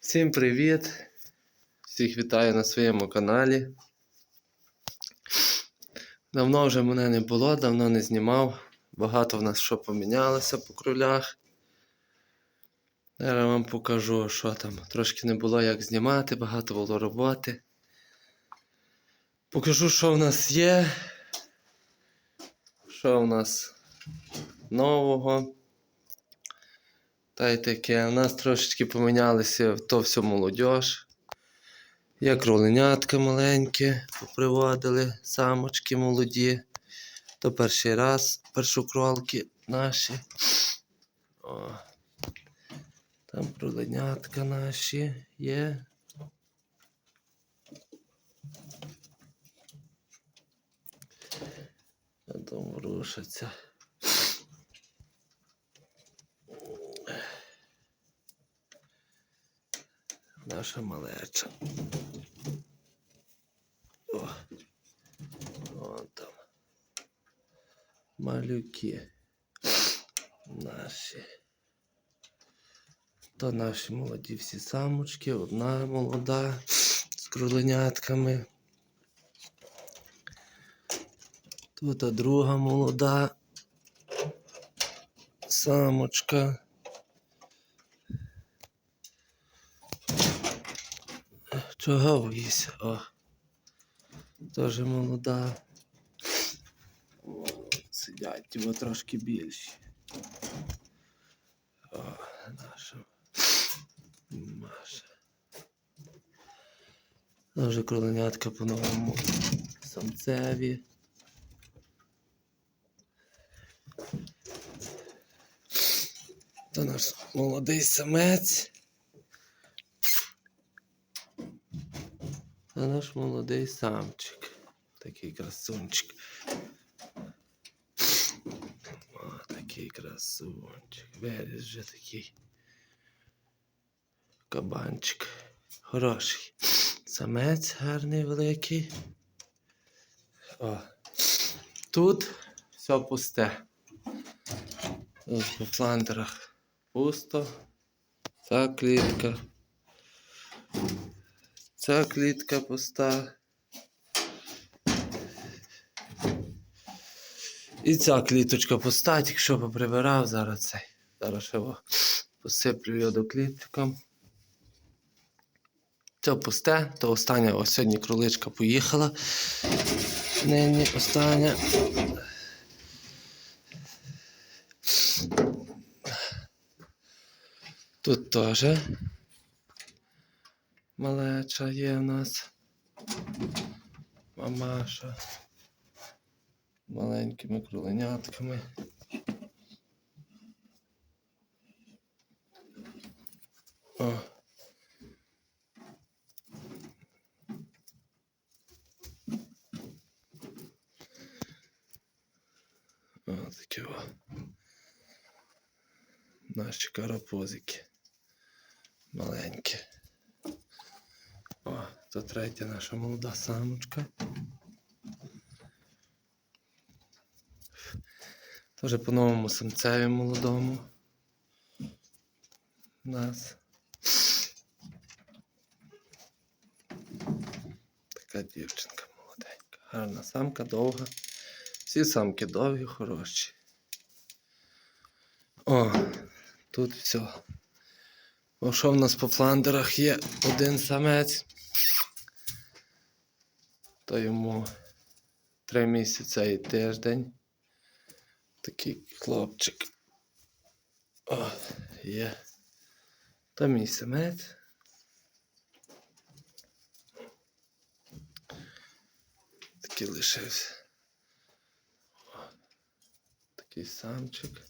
Всім привіт! Всіх вітаю на своєму каналі. Давно вже мене не було, давно не знімав. Багато в нас що помінялося по кролях. Зараз вам покажу, що там. Трошки не було як знімати, багато було роботи. Покажу, що в нас є. Що в нас нового. Та й таке. У нас трошечки помінялися то все молодіж. Є кроленятка маленькі, поприводили, самочки молоді. То перший раз першокролки наші. О. Там кроленятка наші є. А Там рушаться. Наша малеча. О, вон там. Малюки. Наші. То наші молоді всі самочки, одна молода з кроленятками. Тут друга молода самочка. Чого боїся? О. Теж молода. О, Сидять ті трошки більші. О, наша Маша. Вже кроленятка по-новому самцеві. Це наш молодий самець. Це наш молодий самчик. Такий красунчик. О, такий красунчик. Виріс вже такий. Кабанчик. Хороший. Самець гарний великий. О. Тут все пусте. Тут по фландерах пусто. Ця клітка. Ця клітка пуста. І ця кліточка пуста, тільки що поприбирав зараз цей. Зараз його посиплю його клітком. Це пусте, то остання ось сьогодні кроличка поїхала. Нині остання. Тут теж малеча є в нас. Мамаша. Маленькими кроленятками. О. О, такі о. Наші карапузики. Маленькі. То третя наша молода самочка. Тоже по новому самцеві молодому. У нас. Така дівчинка молоденька. Гарна самка довга. Всі самки довгі, хороші. О, тут все. О, що в нас по фландерах є один самець. То йому три місяці і тиждень. Такий хлопчик. О, є. То мій самець. Такий лишився. О, Такий самчик.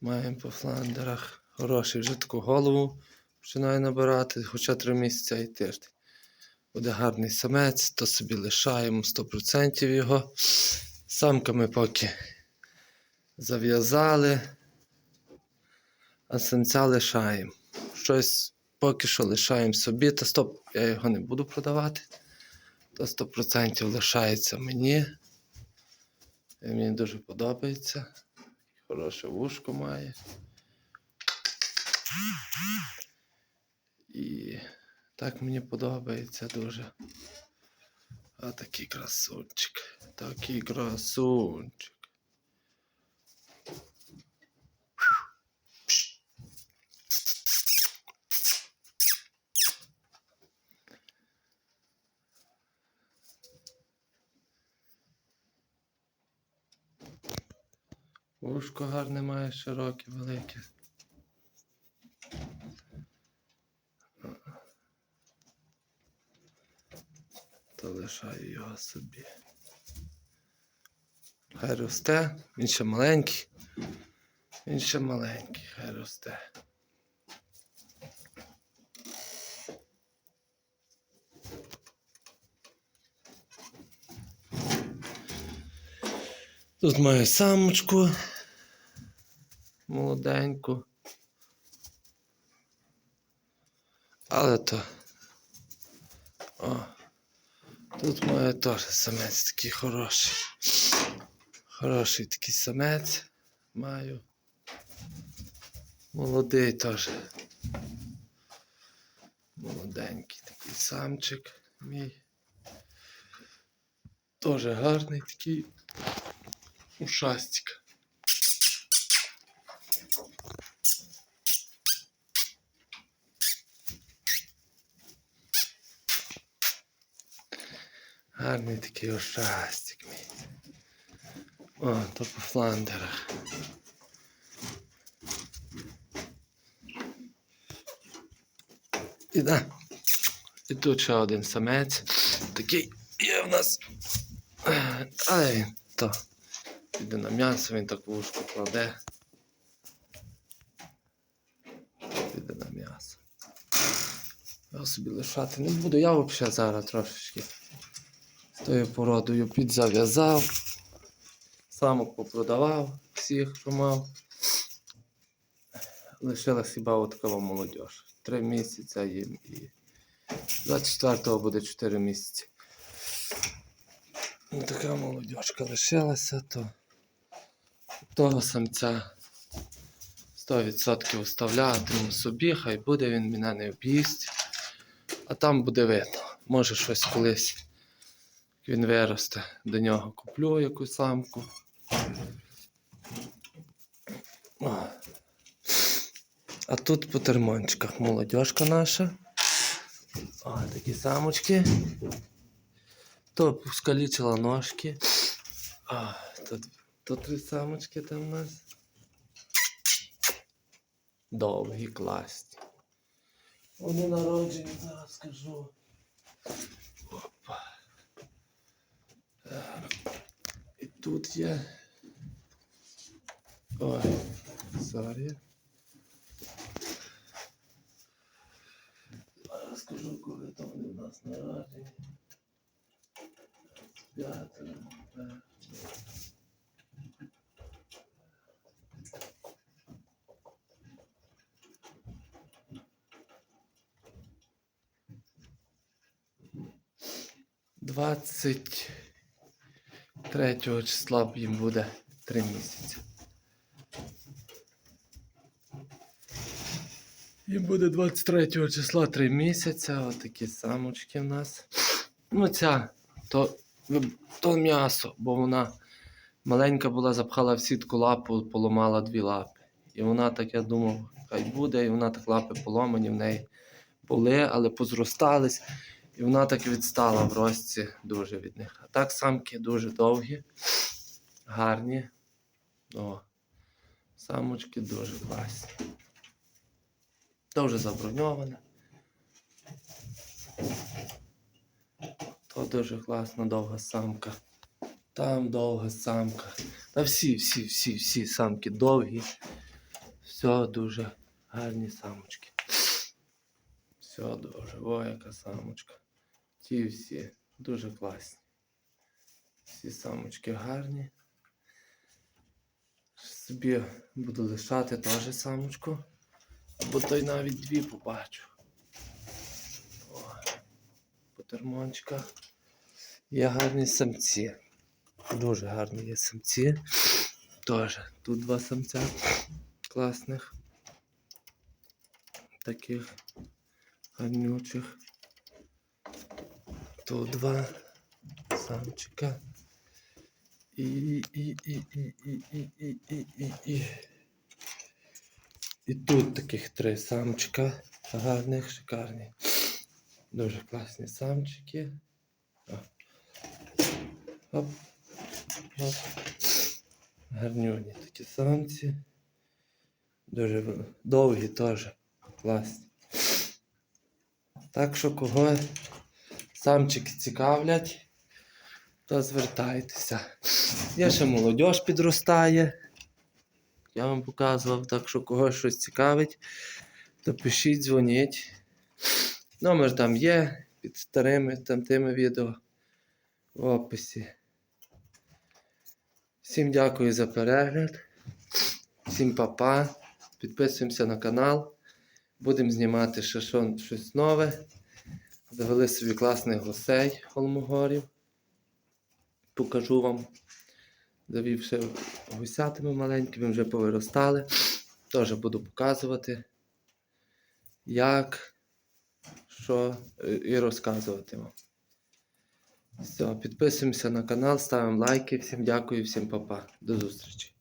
Маємо по фландерах. Хороший вже таку голову починає набирати, хоча три місяці і тиждень. Буде гарний самець, то собі лишаємо 100% його. Самками поки зав'язали, а самця лишаємо. Щось поки що лишаємо собі, та стоп, я його не буду продавати. То 100% лишається мені. І Мені дуже подобається. Хороше вушко має. Так мені подобається дуже. А такий красунчик. Такий красунчик. Ушко гарне має широке, велике. То лишаю його собі. Хай росте, він ще маленький. Він ще маленький, хай росте. Тут маю самочку молоденьку. Але то. О, тут має теж самець такий хороший. Хороший такий самець маю. Молодий теж. Молоденький такий самчик мій. Теж гарний такий ушастик. Гарний такий ушастик мій. О, то по фландерах. І да. І тут ще один самець. Такий є в нас. Але він то. Піде на м'ясо, він так вушку кладе. Піде на м'ясо. Я собі лишати не буду. Я взагалі зараз трошечки тою породою підзав'язав. Самок попродавав всіх, що мав. Лишилась хіба от така молодь. Три місяці їм і 24-го буде 4 місяці. Ну, така молодежка лишилася, то того самця 100% оставлятиму собі, хай буде він мене не об'їсть. А там буде видно. Може щось колись він виросте. До нього куплю якусь самку. А тут по термончиках молодежка наша. О, такі самочки. То скалічила ножки. А, тут, тут три самочки там у нас. Довгі, класні. Вони народжені, зараз скажу. Опа. Так. І тут є. Ой, сорі. Зараз скажу, коли там вони в нас народжені. П'ятеро. так. Двадцять Третього числа їм буде три місяці. Їм буде 23 числа три місяці, отакі самочки в нас. Ну, ця то, то м'ясо, бо вона маленька була, запхала в сітку лапу, поламала дві лапи. І вона так, я думав, хай буде, і вона так лапи поломані, в неї були, але позростались. І вона так відстала в рості дуже від них. А так самки дуже довгі, гарні. О, самочки дуже класні. Вже заброньоване. То дуже класна довга самка. Там довга самка. Та всі, всі, всі, всі самки довгі. Все дуже гарні самочки. Все дуже. О, яка самочка. Ті всі дуже класні. Всі самочки гарні. Собі буду лишати теж самочку. Або то й навіть дві побачу. О, по. Є гарні самці. Дуже гарні є самці. Теж тут два самця класних. Таких гарнючих. Тут два самчика. І, і, і, і, і, і, і, і, і, і. І тут таких три самчика. Гарних, шикарні. Дуже класні самчики. Оп. Оп. Гарнюні такі самці. Дуже довгі теж. Класні. Так що кого самчики цікавлять, то звертайтеся. Є ще молодь підростає. Я вам показував, так що кого щось цікавить, то пишіть, дзвоніть. Номер там є під старими там тими відео в описі. Всім дякую за перегляд. Всім па-па. Підписуємося на канал. Будемо знімати ще щось нове. Завели собі класних гостей холмогорів. Покажу вам. Завів ще гусятами маленькими, вже повиростали. Теж буду показувати, як, що е, і розказувати вам. Все, підписуємося на канал, ставимо лайки. Всім дякую, всім па-па. До зустрічі.